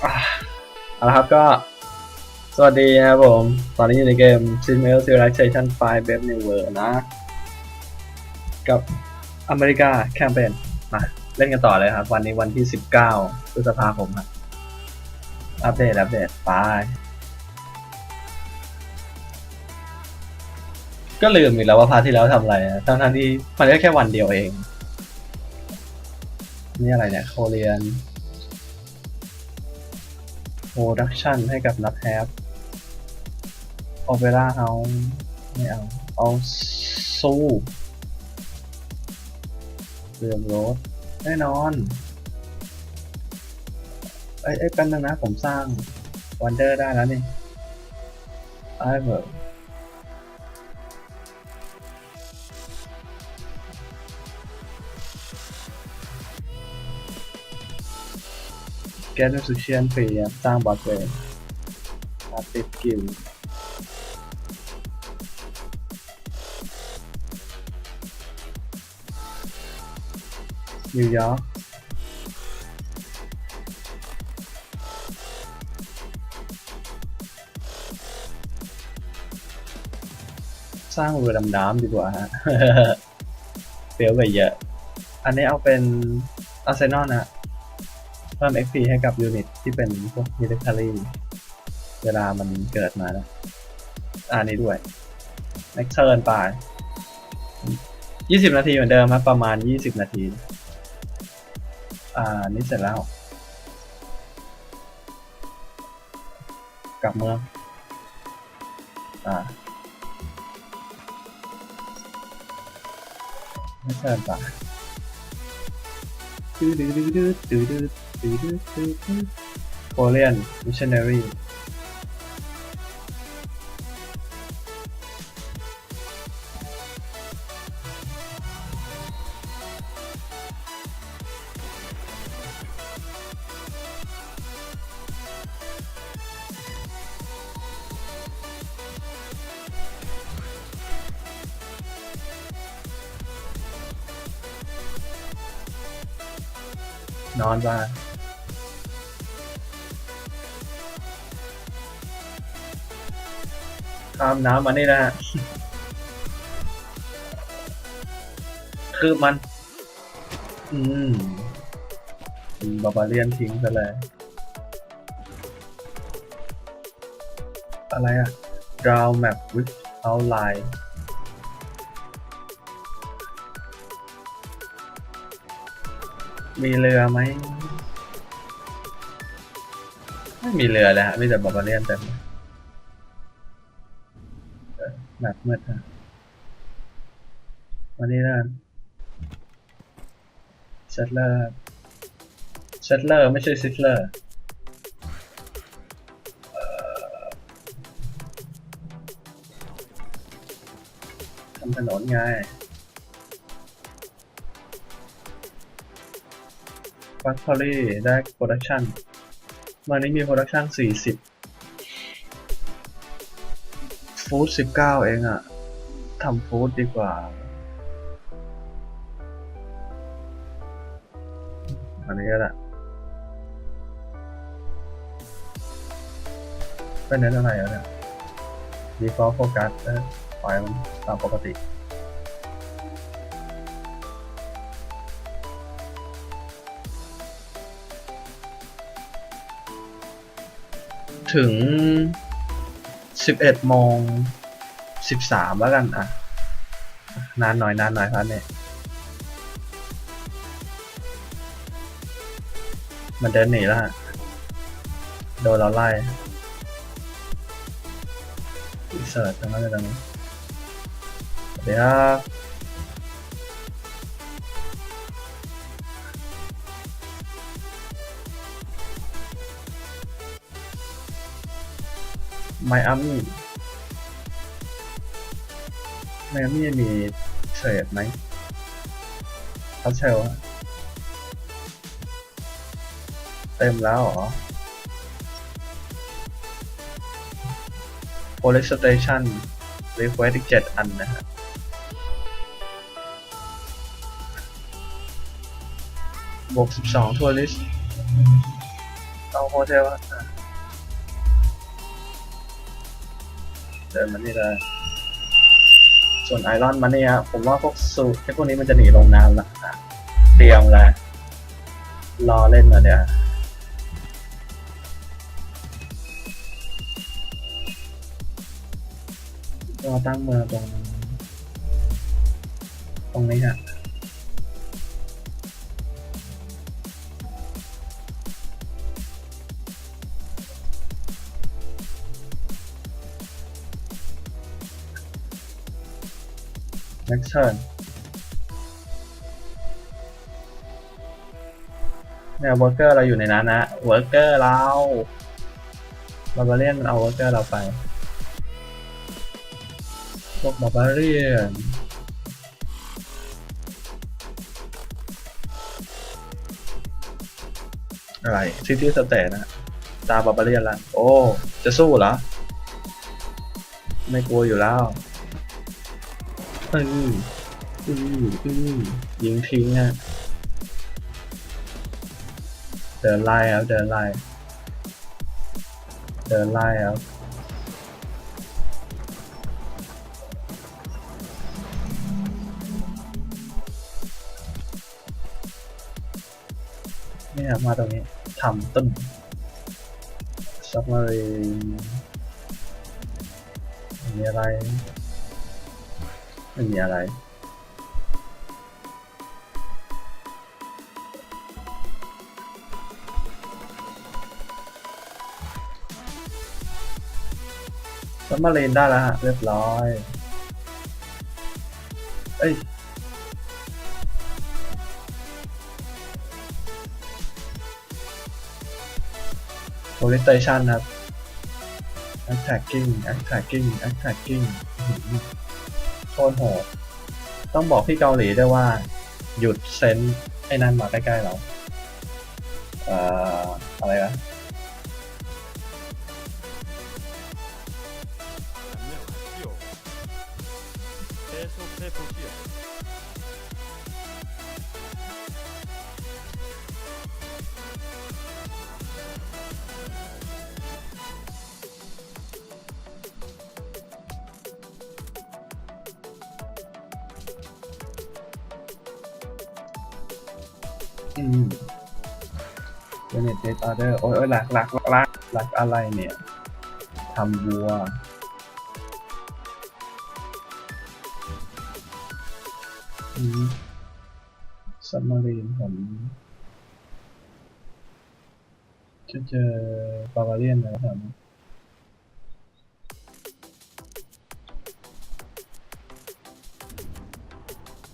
เอาละครับก็ สวัสดีนะครับผม ตอนนี้อยู่ในเกม s i m u l Civilization 5 b e v New World นะ กับอเมริกาแคมเปญมาเล่นกันต่อเลยครับ วันนี้วันที่ 19พฤษภาคมครับอัปเดต อัปเดตไปก็ลืมอีกแล้วว่าพาร์ทที่แล้วทำอะไรนะทั้งที่มันก็แค่วันเดียวเอง นี่อะไรเนี่ย โคเรียน โปรดักชันให้กับนัทแฮปโอเปร่าเอาไม่เอา เอาสู้เรือรถแน่นอนไอ้ไอ้ยแป๊บนึงนะ ผมสร้างวันเดอร์ได้แล้วนี่ไอ้เหร แกนสุเชียนฟรีครับสร้างบอสเวย์อาติดกิลนิวยอร์กสร้างเรือดำน้ำดีกว่าฮะเปรี้ยวไปเยอะ อันนี้เอาเป็นอาร์เซนอลนะ เพิ่ม XP ให้กับยูนิตที่เป็นพวกมิลิเตอรี่เวลามันเกิดมานะอันนี้ด้วย n e x t turn ไป20 นาทีเหมือนเดิมครับ ประมาณ 20 นาที อ่า นี่เสร็จแล้ว กลับเมือง อ่าไม่เชิญป่ะดืดดืดดืดดืดดืด ตื้อตื้อตื้อตื้อ Korean Missionary นอนบ้าง ข้ามน้ำมานี่นะฮะคือมัน อืมบาบาเลียนทิ้งไปเลยอะไรอะ draw map with outline มีเรือไหม ไม่มีเรือเลยฮะ มีแต่บาบาเลียนเต็มาดมืดนวันนี้นะเซตเลอร์เซตเลอร์ไม่ใช่ซิตเลอร์ทำถนนไงฟัคทอรี่ได้โปรดักชั่นวันนี้มีโปรดักชั่น40 Food 19เก้าเองอะทำฟู้ดดีกว่า อันนี้ก็แหละเป็นเน้นอะไรอะเนี่ย default focus เออปล่อยมันตามปกติถึง สิบเอ็ดโมงสิบสามแล้วกันอะ นานหน่อยนานหน่อยครับเนี่ย มันเดินหนีแล้วฮะโดนเราไล่อินเสิร์ตตรงนั้นเลยตรงนี้เดี๋ยว ไมอามี่ไมอามี่มีเทรดไหมเขาเชลเต็มแล้วเหรอ Police Station Request อีกเจ็ดอันนะฮะบวกสิบสองทัวริสเอาโฮเทลอะ อะเดินนี่เลย ส่วนไอรอนมาเนี่ยผมว่าพวกสูไอพวกนี้มันจะหนีลงน้ำละอะเตรียมเลยรอเล่นมาเดี๋ยวรอตั้งเมืองตรงตรงนี้ฮะ next turn เนี่ยเวอร์เกอร์เราอยู่ในนั้นนะเวอร์เกอร์เราบาบาเลียนมันเอาเวอร์เกอร์เราไปพวกบาบาเลียนอะไรซิตี้สเตทนะตาบาบาเลียนละโอ้ จะสู้เหรอ ไม่กลัวอยู่แล้ว อืออืออือยิงทิ้งอะเดินไล่ครับเดินไล่เดินไล่ครับเนี่ยมาตรงนี้ทำต้นซับมารีมีอะไร ไม่มีอะไรซัมารีนได้แล้วฮะ เรียบร้อย เอ้ยโพลิสเตชันครับ attacking attacking attacking อื้อหือ โคตรโหด ต้องบอกพี่เกาหลีด้วยว่า หยุดเซนไอ้นั่นมาใกล้ๆเรา เอ่อ อะไรนะ unit date order โอ้ยโอ้ยหลักหลักหลักหลักอะไรเนี่ยทำวัวอืมซับมารีนผมจะเจอบาบาเลียนแล้วครับ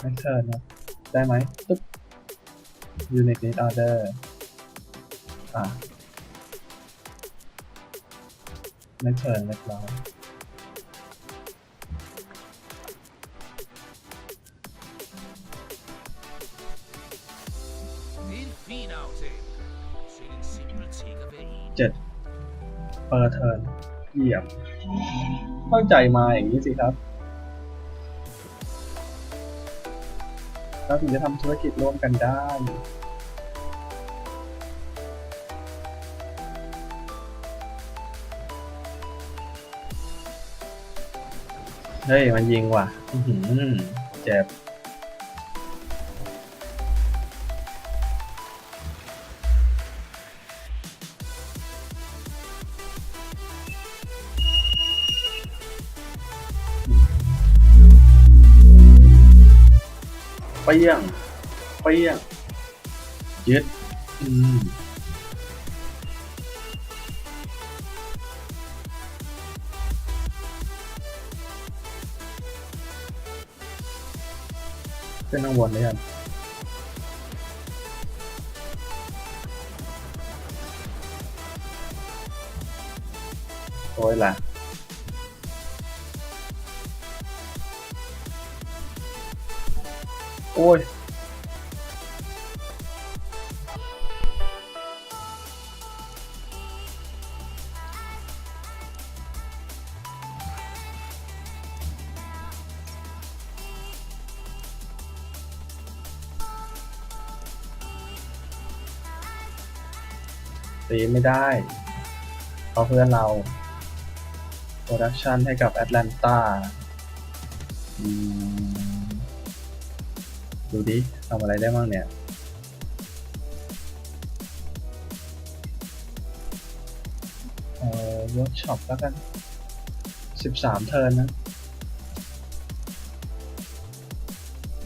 ไม่เชิญนะได้ไหมตุ๊บ unit need order อ่ะไม่เชิญเรียบร้อยเจ็ดเปิดเทิร์นเยี่ยมเข้าใจมาอย่างนี้สิครับเราถึงจะทำธุรกิจร่วมกันได้ เฮ้ย มันยิงว่ะอือหือเจ็บเปี้ยงเปี้ยงยึดอืม ขึ้นข้างบนเลยครับโอ้ยล่ะโอ้ย ไม่ได้เพราะเพื่อนเราโปรดักชันให้กับแอตแลนตาดูดิทำอะไรได้บ้างเนี่ย เอ่อเวิร์กช็อปแล้วกันสิบสามเทิร์นนะ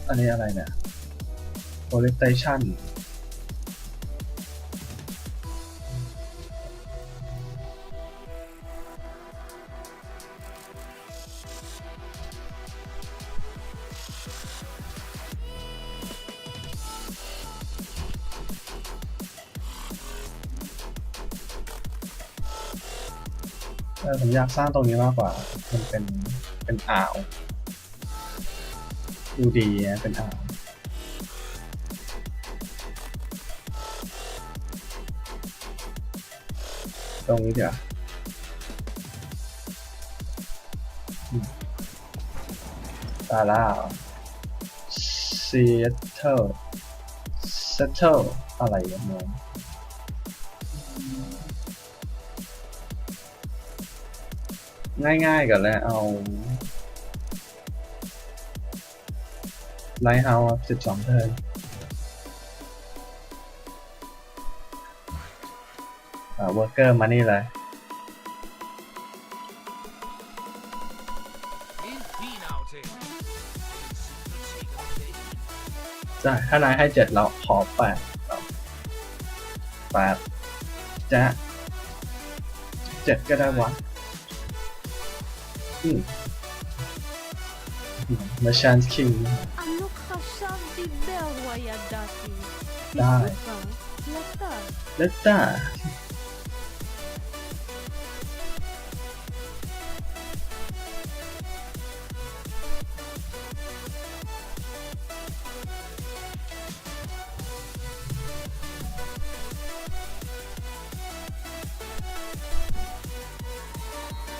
อันนี้อะไรเนี่ย p o l i t a t i o n อยากสร้างตรงนี้มากกว่า มันเป็นเป็นอ่าวดูดีนะเป็นอ่าวตรงนี้เดี๋ยวตาล้ว Seattle Settle อะไรอย่างเงี้ย ง่ายๆกันแล้วเอาไลท์เฮาส์สิบสองเทิร์นอ่าเวอร์เกอร์มานี่เลย In penalty. Secret secret. ใช่ถ้านายให้เจ็ดเราขอแปดแปดจะเจ็ดก็ได้วะ Hmm. Mashans King. Ano kasabi berwaya dati? Die. Lata. Lata.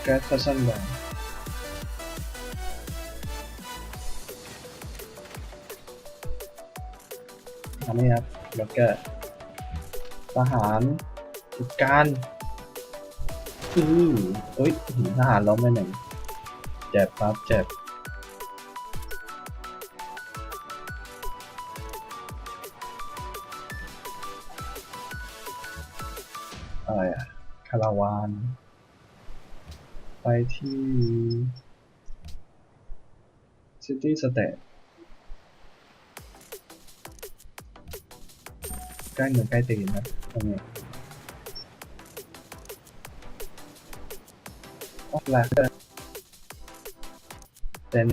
Kahit pa? อันนี้ครับแล้วก็ทหารจัดการอือเอ้ยหือทหารล้มไปหนึ่งเจ็บครับเจ็บอะไรอะคาราวาน ไปที่ซิตี้สเตท ใกล้เมืองใกล้ตีนนะตรงนี้ออกแล้วเป็น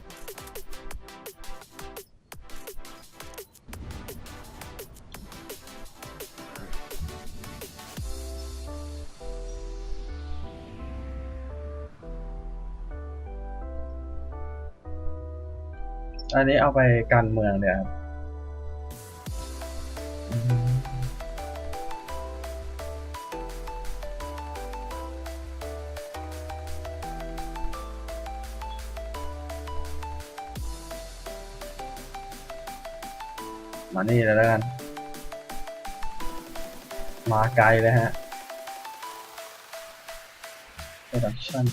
อันนี้เอาไปการเมืองเนี่ยครับ มานี่เลยแล้วกัน มาไกลเลยฮะ production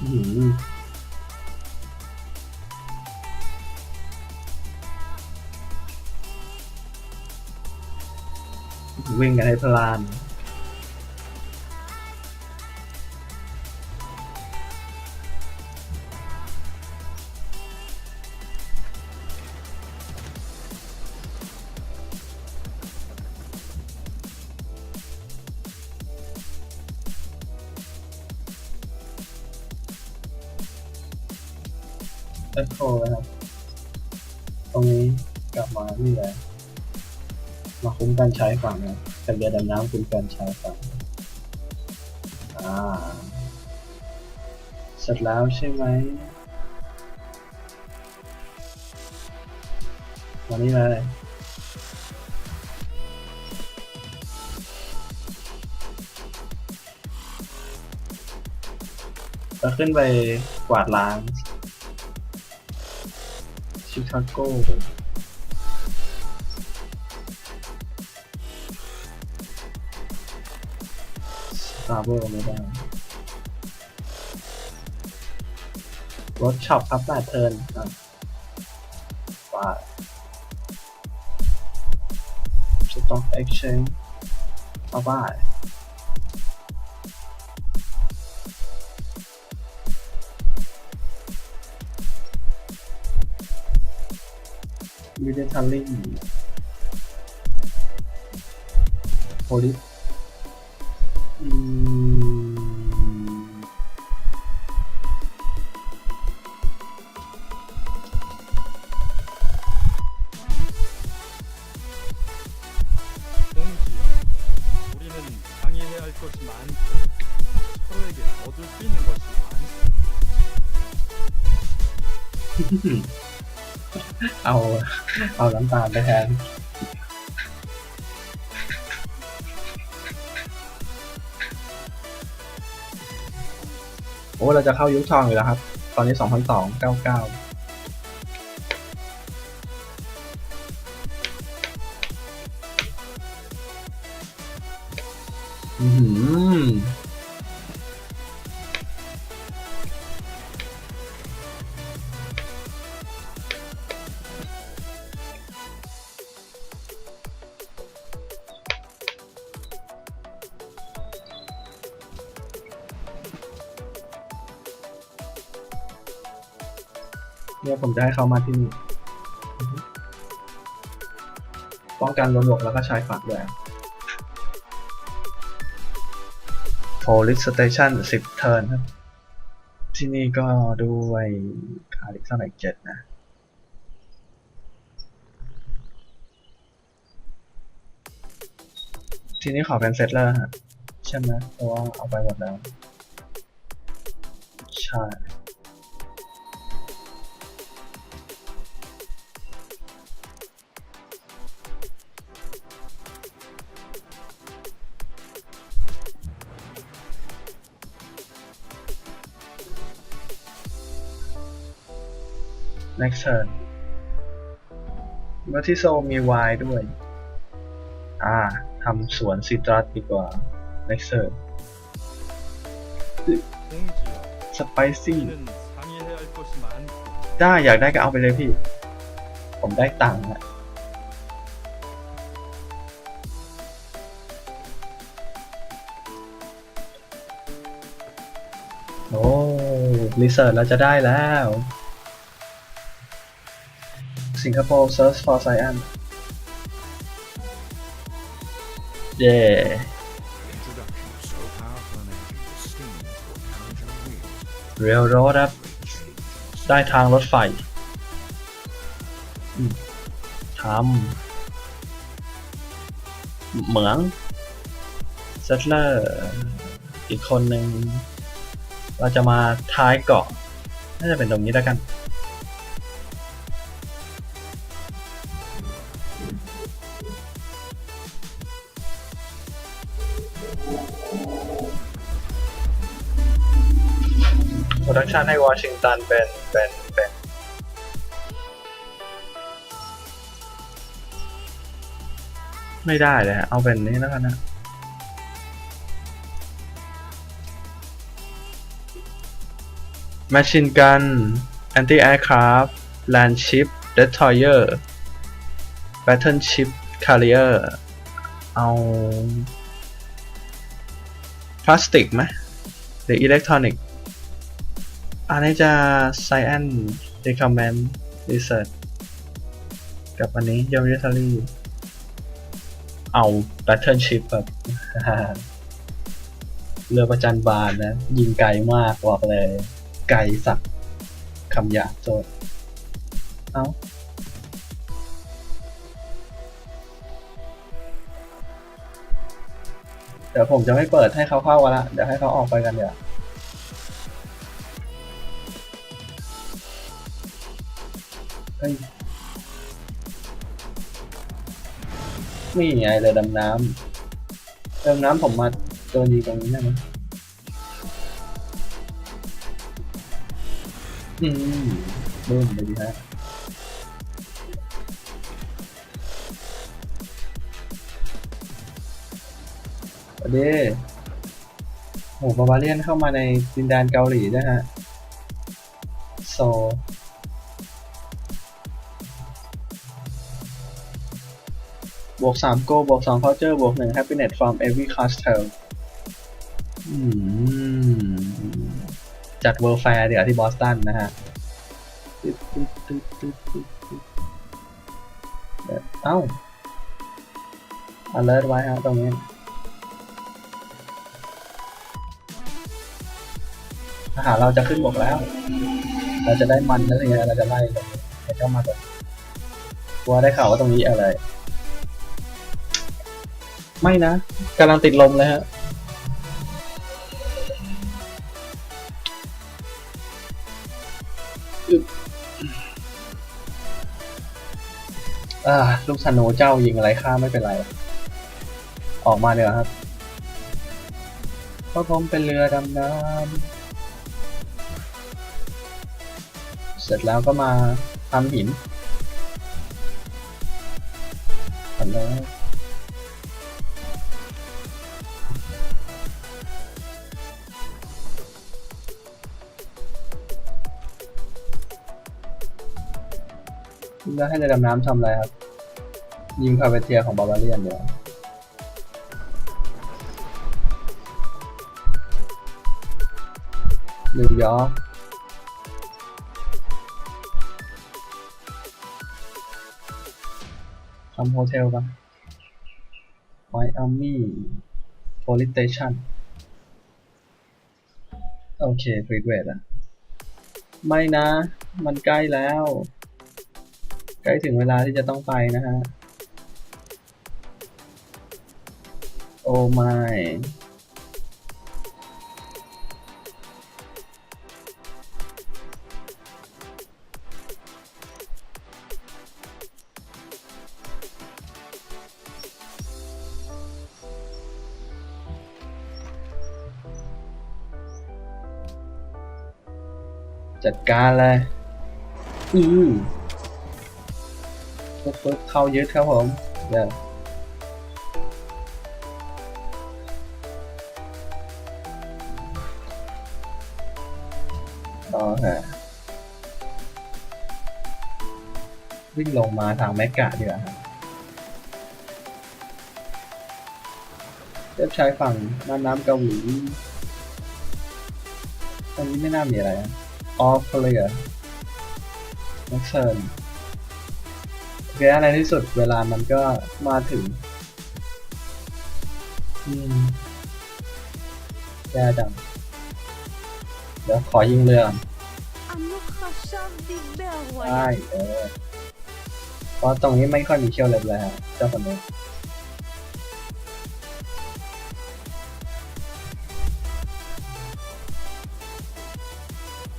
วิ่งกันให้พลาน เอ็กโคนะครับ ตรงนี้กลับมานี่เลยมาคุ้มกันใช้ฝั่งนะกับเรือดำน้ำคุ้มกันใช้ฝั่งอ่าเสร็จแล้วใช่ไหมมานี่เลยจะขึ้นไปกวาดล้าง ชิคาโกสตาร์เบอร์ไม่ได้รถช็อปครับแปดเทิร์นอะว่าสต็อกเอ็กชแนนเอาไป 비례 달래기입니다. 버립 음... 공지여 우리는 강의해야 할 것이 많고 서로에게 얻을 수 있는 것이 많습니다. เอาเอาน้ำตาลไปแทนโอ้เราจะเข้ายุคทองอยู่แล้วครับ ตอนนี้2002 99อื เนี่ยผมจะให้เขามาที่นี่ป้องกันลมบกแล้วก็ชายฝั่งด้วย Police Station 10เทิร์นครับ ที่นี่ก็ด้วยคาริกเท่าไหร่เจ็ดนะทีนี้ขอเป็นเซตเลอร์ฮะ ใช่ไหมเพราะว่าเอาไปหมดแล้ว ใช่ next turn เมื่อที่โซมี Y ด้วย อ่าทำสวนซิตรัสดีกว่า next turn สไปซี่ได้อยากได้ก็เอาไปเลยพี่ ผมได้ตังค์อะโอ้รีเซิร์ชเราจะได้แล้ว สิงคโปร์ Search for Science เย่เรลโรดครับได้ทางรถไฟทำเหมืองเซตเลอร์อีกคนหนึ่งเราจะมาท้ายเกาะน่าจะเป็นตรงนี้แล้วกัน ดักชันให้วอชิงตันเป็นเป็นเป็นไม่ได้เลยฮะเอาเป็นนี้แล้วกันนะ Machine Gun Anti Aircraft Land Ship Destroyer Battleship Carrier เอาพลาสติกไหมหรืออิเล็กทรอนิก อันนี้จะ Science Recommend Research กับอันนี้ y o m i l i t a r y เอา Battleship แบบเรือประจันบานนะ ยิงไกลมากบอกเลย ไกลสักคำหยาบโจทย์เอาเดี๋ยวผมจะไม่เปิดให้เขาเข้ากันละ เดี๋ยวให้เขาออกไปกันเดี๋ยว เฮ้ยนี่ไงเรือดำน้ำเรือดำน้ำผมมาโดนยิงตรงนี้ได้ไหมอืมบึ้มไปดีฮะสวัสดีโหบาบาเลียนเข้ามาในดินแดนเกาหลีด้ฮะ บวกสามโกบวกสอง culture บวกหนึ่ง happiness from every castle อืมจัด World Fair เดี๋ยวที่บอสตันนะฮะเอ้า alert ไว้ฮะตรงนี้ทหารเราจะขึ้นบกแล้ว เราจะได้มันนั่นเองเราจะไล่ตรงนี้แล้วก็มาแบบกลัวได้ข่าวว่าตรงนี้อะไร ไม่นะกำลังติดลมเลยฮะอึ๊บอ่าลูกธนูเจ้ายิงอะไรข้าไม่เป็นไร ออกมาเดี๋ยวครับเพราะผมเป็นเรือดำน้ำเสร็จแล้วก็มาทำหินทำแล้ว แล้วให้เรือดำน้ำทำอะไรครับ ยิงพาเวเทียของบาบาเลียนเดี๋ยวนิวยอร์กทำโฮเทลปะไมอามี่ police station โอเคฟรีเวทอะไม่นะ มันใกล้แล้ว ใกล้ถึงเวลาที่จะต้องไปนะฮะ โอ้ไม่จัดการเลยอือ ปึ๊บปึ๊บเข้ายึดครับผมเดี๋ยต่อฮะวิ่งลงมาทางแมกกะดีกว่าเทียบชายฝั่งน่านน้ำเกาหลีตอนนี้ไม่น่ามีอะไรออฟเลยเหรอนักเชิญ และในที่สุดเวลามันก็มาถึงแย่จังเดี๋ยวขอยิงเรืองได้เออเพราะตรงนี้ไม่ค่อยมีเชี่ยวเล็บเลยฮะเจ้าคนนี้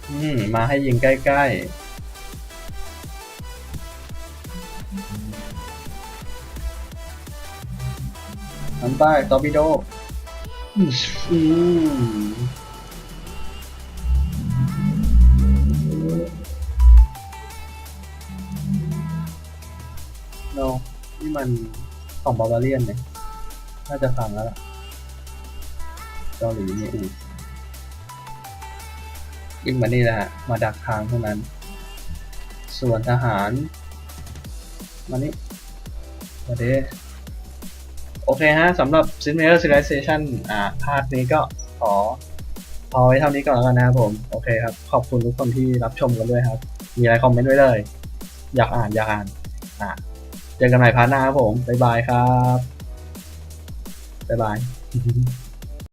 อืม มาให้ยิงใกล้ๆ ทำใต้ตอร์ปิโดอืมอืมโนนี่มันของบาบาเลียนเนี่ย น่าจะฟังแล้วล่ะเกาหลีนี่อูยิ่งมานี่แหละ มาดักทางเท่านั้น ส่วนทหาร มานี่มาเด โอเคฮะสำหรับ s i m u l a t o r Civilization อ่าภาคนี้ก็ขอพอไว้เท่านี้ก่อนแล้วกันนะครับผม โอเคครับ ขอบคุณทุกคนที่รับชมกันด้วยครับ มีอะไรคอมเมนต์ไว้เลย อยากอ่านอยากอ่านอ่าเจอกันใหม่พาร์ทหน้าครับผม บ๊ายบายครับ บ๊ายบาย